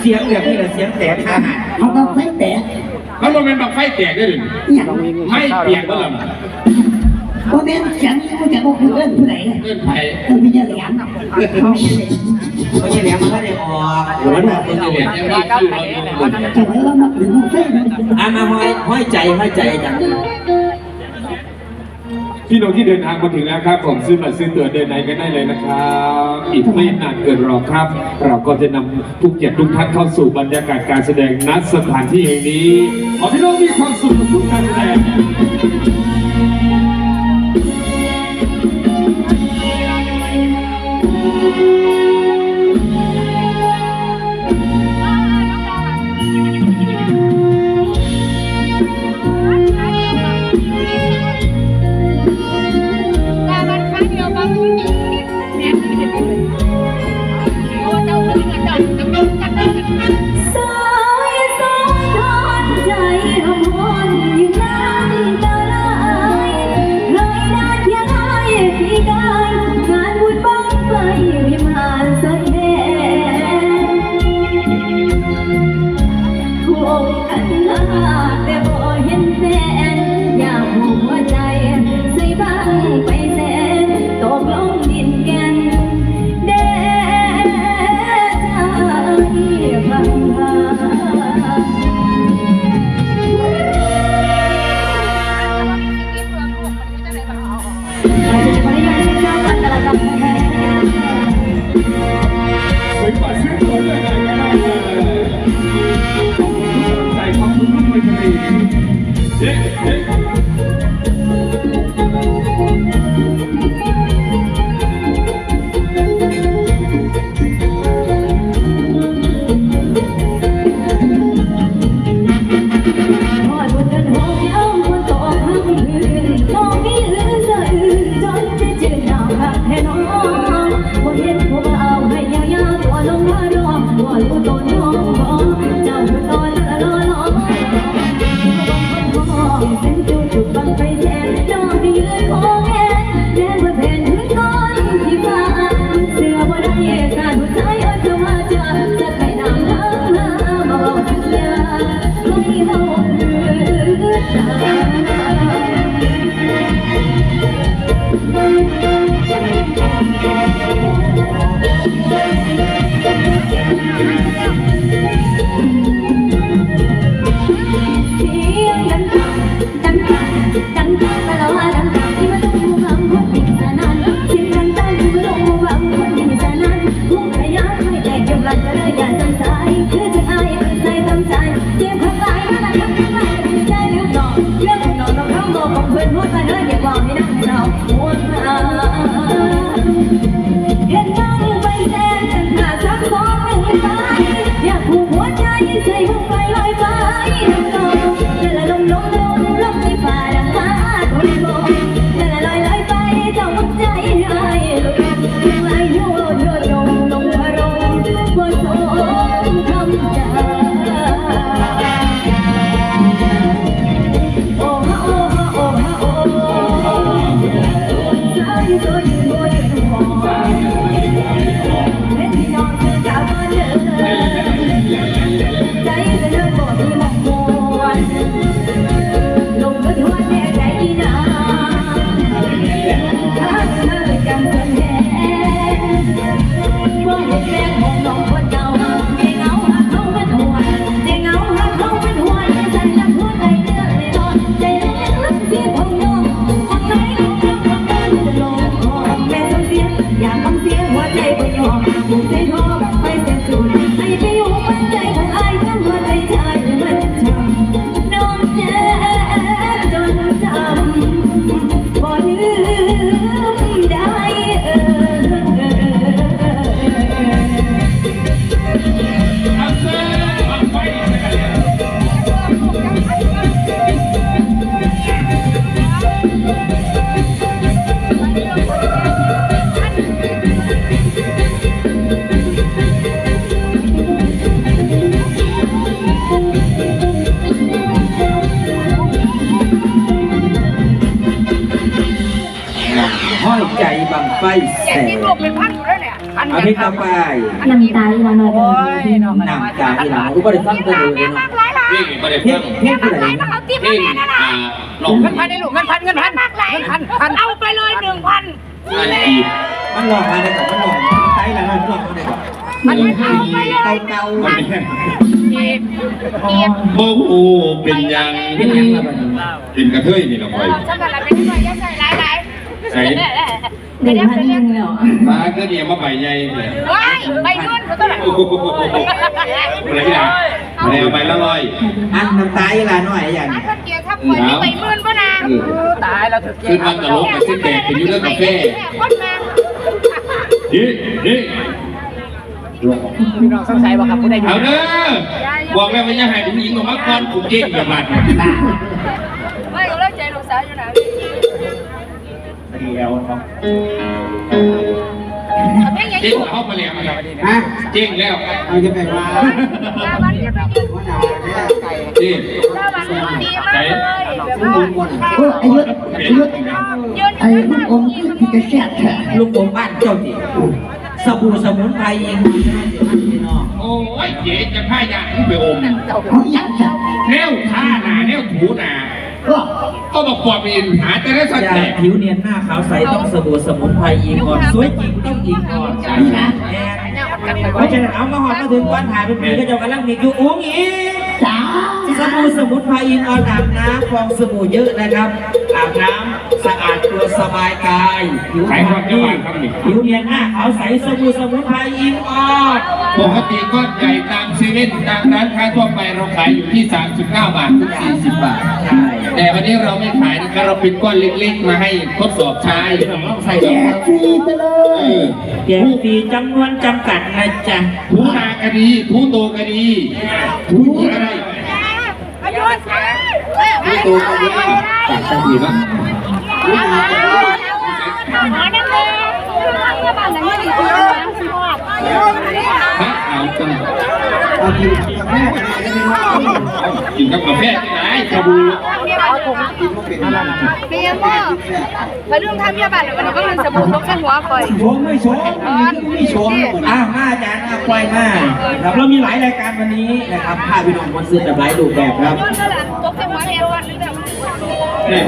เสียงแบบนี้แหละเสียงแตกนะเขาบอกไฟแตกเขาบอกนเป็นบังไฟแตกได้หรือยไม่เปลี่ยนก็ลำโอ้แม่เสียงนี่มันจะบอกคือเอิ้นผู้ไหนเอิ้นไผ่เอิ้นพี่เจ้าเหลียงเขาจะเหลียงมันก็ได้ออกหรือว่าหนักมันจะเหลียงยังไม่คิวเราอยู่แต่แล้วเราหนักหรือมันเฟ้นอะมาห้อยห้อยใจห้อยใจจัง พี่น้องที่เดินทางมาถึงแล้วครับผมซื้อบัตรซื้อตั๋วเดินในกันได้เลยนะครับ อีกไม่นานเกินรอครับ เราก็จะนำทุกเกียรติทุกท่านเข้าสู่บรรยากาศการแสดงนัดสถานที่แห่งนี้ขอพี่น้องมีความสุขทุกการแสดง ซื้อบัตรซื้อตั๋วเลยนะขอบคุณทุกคนใจขอบคุณทุกคนใจเด็กเด็ก เพื่อนพูดไปเอออย่าบอกให้นั่งเราควรเอา แสงที่ลูกเป็นพันอยู่แล้วเนี่ยพัอภิธรไปนำตาอีหลาหน่อยโอ้ยน้องนำตาอีหลาอุบริสัมตะดูเลยเนาะนี่บ่ได้ฟังนี่ที่ไหนนี่อ่าลงเงินพันได้ลูกเงินพันเงินพันมากไหลพันพันเอาไปเลยหนึ่งพันมันหลอกมาได้ก่อนมันหลอกมันแล้วมันหลอกมาได้ก่อนมันเอาไปเลยเก่าโอ้โหเป็นยังเป็นกระเทยนี่ละไอยฉันอะไรเป็นกระเทยยัดใส่หลายๆใส่ายใส่เดี๋ยวเดี๋ยวเดี๋ยวมาก็เนี่ยมาใบใหญ่เลยว้ายไปนู่นเขาต้องแบบโอ้โหอะไรที่ไหนอะไรเอาไปละร้อยอันน้ำตาอีหลาหน่อยอย่างถ้าคนเกียร์ถ้าป่วยนี่ไปหมื่นป่ะนะตายแล้วถึงคือมันตลกกับเส้นแดงเป็นอยู่เรื่องกาแฟคนมานี่นี่พี่น้องสงสัยว่าครับผู้ใดอยู่เอาเด้อบอกแล้วว่าอย่าให้ผู้หญิงออกมาก่อนกูเก่งแบบนั้น เดียวเนาะเพ่งยังอเจ๊งยู่เข้ามาแล้วฮะเจ๊งแล้วเอาจะไปว่าหน้าบ้านจะไปยืนว่าดาวเนี่ยนี่หน้าบ้านดีมากเลยแบบว่าเอออายุอายุยืนไอ้ลูกอมที่กระแสแท้ลูกอมบ้านเจ้าดิสบู่สมุนไพรเองพี่น้องโอ้ยเจ๊จะผ้ายางไปอมเขาอยากจะแนวท่าหนาแนวถูหนา ก็ก็บอกปอบอินหาแต่ได้สักอยาแต่กผิวเนียนหน้าขาวใสต้องสบู่สมุนไพรยิงก่อนสวยจริงต้องยิงก่อนนะเพราะฉะนั้นเอามาหอดมาถึงวันถ่ายเป็นปีก็จะกำลังมีอยู่อุ้งอีจ้า สบู่สมุนไพรอินออนอาบน้ำฟองสบู่เยอะนะครับ อาบน้ำสะอาดตัวสบายกายผิวพรรณดีผิวเนียนหน้าขาวใสสบู่สมุนไพรอินออนปกติก้อนใหญ่ตามเซเว่นตามร้านค้าทั่วไปเราขายอยู่ที่ 39 บาทถึง40 บาท ใช่แต่วันนี้เราไม่ขายนะครับเราเป็นก้อนเล็กๆ มาให้ทดสอบใช้ต้องใส่แจกฟรีไปเลเอยอแจกฟรีจำนวนจำกัดนะจ๊ะทูนาก็ดีทูโตก็ดีทูอะไร อายุทูโตก็ดีปากตาดีมาได้เลยบ้านไหนไม่ดีตัวน้ำสิบาทฮะเอาจังกินกับแม่จะไงกินกับกาแฟที่ไหนชาบูเมียพ่า ปเรื่องทำเมียบ้านหรือวันนี้ก็มันสบู่ตกใส่หัวคอยชงไม่ชมไม่ชมอะมาอาจารย์อะควายมาครับเรามีหลายรายการวันนี้นะครับภาไปดูคอนเสิร์ตแบบหลายรูปแบบครับ